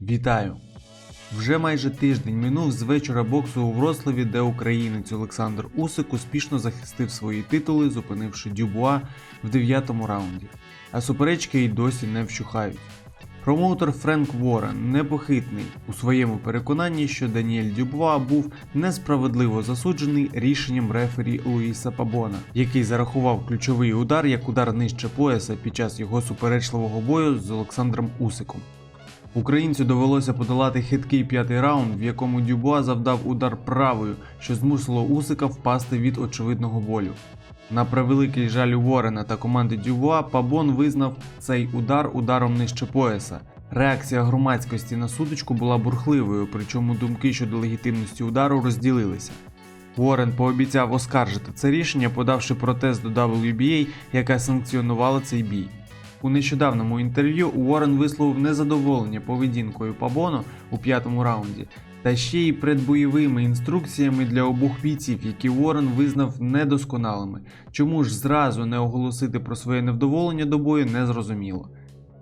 Вітаю! Вже майже тиждень минув з вечора боксу у Вроцлаві, де українець Олександр Усик успішно захистив свої титули, зупинивши Дюбуа в дев'ятому раунді. А суперечки й досі не вщухають. Промоутер Френк Ворен непохитний у своєму переконанні, що Даніель Дюбуа був несправедливо засуджений рішенням рефері Луїса Пабона, який зарахував ключовий удар як удар нижче пояса під час його суперечливого бою з Олександром Усиком. Українцю довелося подолати хиткий п'ятий раунд, в якому Дюбуа завдав удар правою, що змусило Усика впасти від очевидного болю. На превеликий жаль у Ворена та команди Дюбуа Пабон визнав цей удар ударом нижче пояса. Реакція громадськості на сутичку була бурхливою, причому думки щодо легітимності удару розділилися. Уоррен пообіцяв оскаржити це рішення, подавши протест до WBA, яка санкціонувала цей бій. У нещодавному інтерв'ю Уоррен висловив незадоволення поведінкою Пабоно у п'ятому раунді, та ще й предбойовими інструкціями для обох бійців, які Уоррен визнав недосконалими. Чому ж зразу не оголосити про своє невдоволення до бою, не зрозуміло.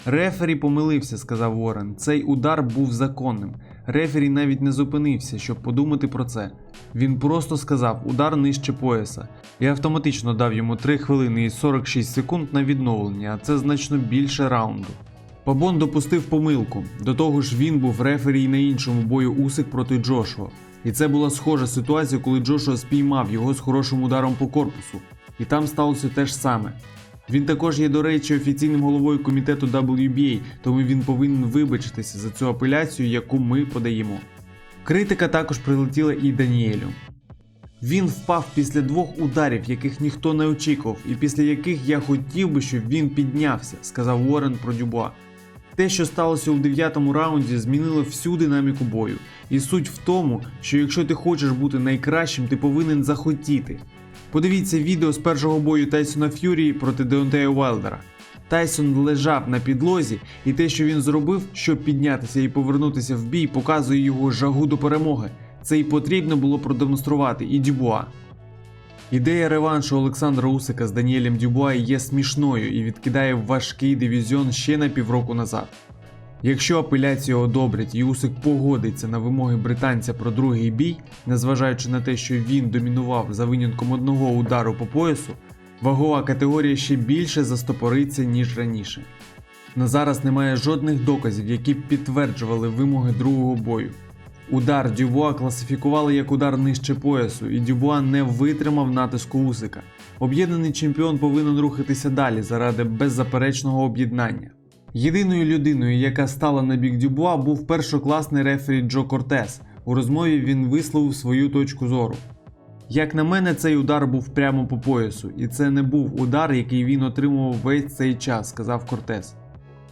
Рефері помилився, сказав Уоррен. Цей удар був законним. Рефері навіть не зупинився, щоб подумати про це. Він просто сказав удар нижче пояса і автоматично дав йому 3 хвилини і 46 секунд на відновлення, а це значно більше раунду. Пабон допустив помилку. До того ж, він був рефері на іншому бою Усик проти Джошуа. І це була схожа ситуація, коли Джошуа спіймав його з хорошим ударом по корпусу. І там сталося те ж саме. Він також є, до речі, офіційним головою комітету WBA, тому він повинен вибачитися за цю апеляцію, яку ми подаємо. Критика також прилетіла і Даніелю. Він впав після двох ударів, яких ніхто не очікував, і після яких я хотів би, щоб він піднявся, сказав Уоррен про Дюбуа. Те, що сталося у дев'ятому раунді, змінило всю динаміку бою. І суть в тому, що якщо ти хочеш бути найкращим, ти повинен захотіти. Подивіться відео з першого бою Тайсона Ф'юрі проти Деонтея Уайлдера. Тайсон лежав на підлозі, і те, що він зробив, щоб піднятися і повернутися в бій, показує його жагу до перемоги. Це й потрібно було продемонструвати і Дюбуа. Ідея реваншу Олександра Усика з Даніелем Дюбуа є смішною і відкидає важкий дивізіон ще на півроку назад. Якщо апеляцію одобрять і Усик погодиться на вимоги британця про другий бій, незважаючи на те, що він домінував за винятком одного удару по поясу, вагова категорія ще більше застопориться, ніж раніше. На зараз немає жодних доказів, які б підтверджували вимоги другого бою. Удар Дюбуа класифікували як удар нижче поясу, і Дюбуа не витримав натиску Усика. Об'єднаний чемпіон повинен рухатися далі заради беззаперечного об'єднання. Єдиною людиною, яка стала на бік Дюбуа, був першокласний рефері Джо Кортес. У розмові він висловив свою точку зору. Як на мене, цей удар був прямо по поясу, і це не був удар, який він отримував весь цей час, сказав Кортес.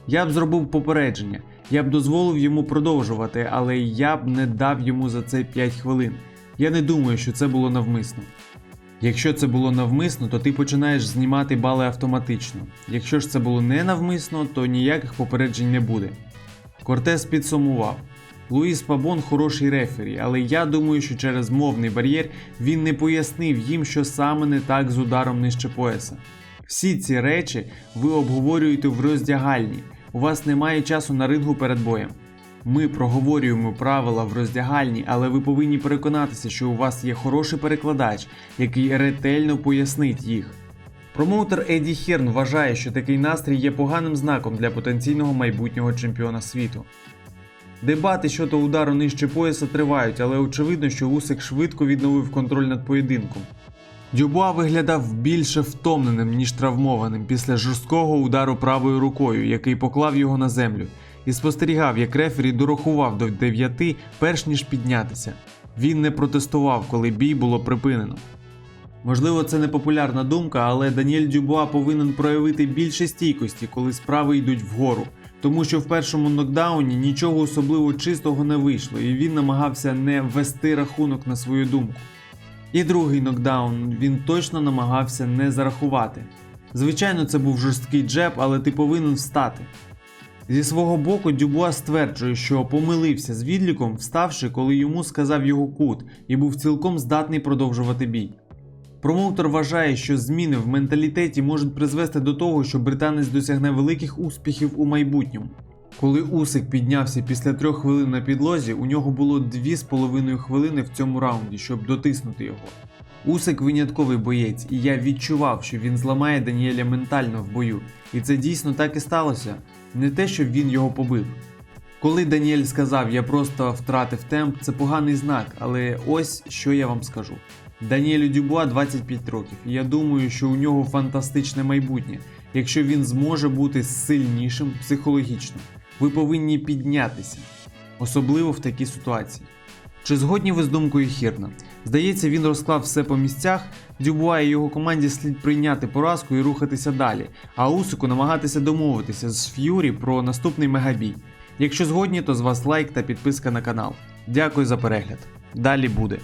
Я б зробив попередження, я б дозволив йому продовжувати, але я б не дав йому за це 5 хвилин. Я не думаю, що це було навмисно. Якщо це було навмисно, то ти починаєш знімати бали автоматично. Якщо ж це було не навмисно, то ніяких попереджень не буде. Кортес підсумував. Луїс Пабон хороший рефері, але я думаю, що через мовний бар'єр він не пояснив їм, що саме не так з ударом нижче пояса. Всі ці речі ви обговорюєте в роздягальні. У вас немає часу на рингу перед боєм. Ми проговорюємо правила в роздягальні, але ви повинні переконатися, що у вас є хороший перекладач, який ретельно пояснить їх. Промоутер Еді Херн вважає, що такий настрій є поганим знаком для потенційного майбутнього чемпіона світу. Дебати щодо удару нижче пояса тривають, але очевидно, що Усик швидко відновив контроль над поєдинком. Дюбуа виглядав більше втомленим, ніж травмованим після жорсткого удару правою рукою, який поклав його на землю, і спостерігав, як рефері дорахував до 9, перш ніж піднятися. Він не протестував, коли бій було припинено. Можливо, це не популярна думка, але Даніель Дюбуа повинен проявити більше стійкості, коли справи йдуть вгору, тому що в першому нокдауні нічого особливо чистого не вийшло, і він намагався не ввести рахунок на свою думку. І другий нокдаун він точно намагався не зарахувати. Звичайно, це був жорсткий джеб, але ти повинен встати. Зі свого боку, Дюбуа стверджує, що помилився з відліком, вставши, коли йому сказав його кут, і був цілком здатний продовжувати бій. Промоутер вважає, що зміни в менталітеті можуть призвести до того, що британець досягне великих успіхів у майбутньому. Коли Усик піднявся після трьох хвилин на підлозі, у нього було дві з половиною хвилини в цьому раунді, щоб дотиснути його. Усик винятковий боєць, і я відчував, що він зламає Даніеля ментально в бою. І це дійсно так і сталося. Не те, щоб він його побив. Коли Даніель сказав, я просто втратив темп, це поганий знак, але ось що я вам скажу. Даніелю Дюбуа 25 років, і я думаю, що у нього фантастичне майбутнє, якщо він зможе бути сильнішим психологічно. Ви повинні піднятися, особливо в такій ситуації. Чи згодні ви з думкою Хірна? Здається, він розклав все по місцях. Дюбуа і його команді слід прийняти поразку і рухатися далі, а Усику намагатися домовитися з Ф'юрі про наступний мегабій. Якщо згодні, то з вас лайк та підписка на канал. Дякую за перегляд. Далі буде.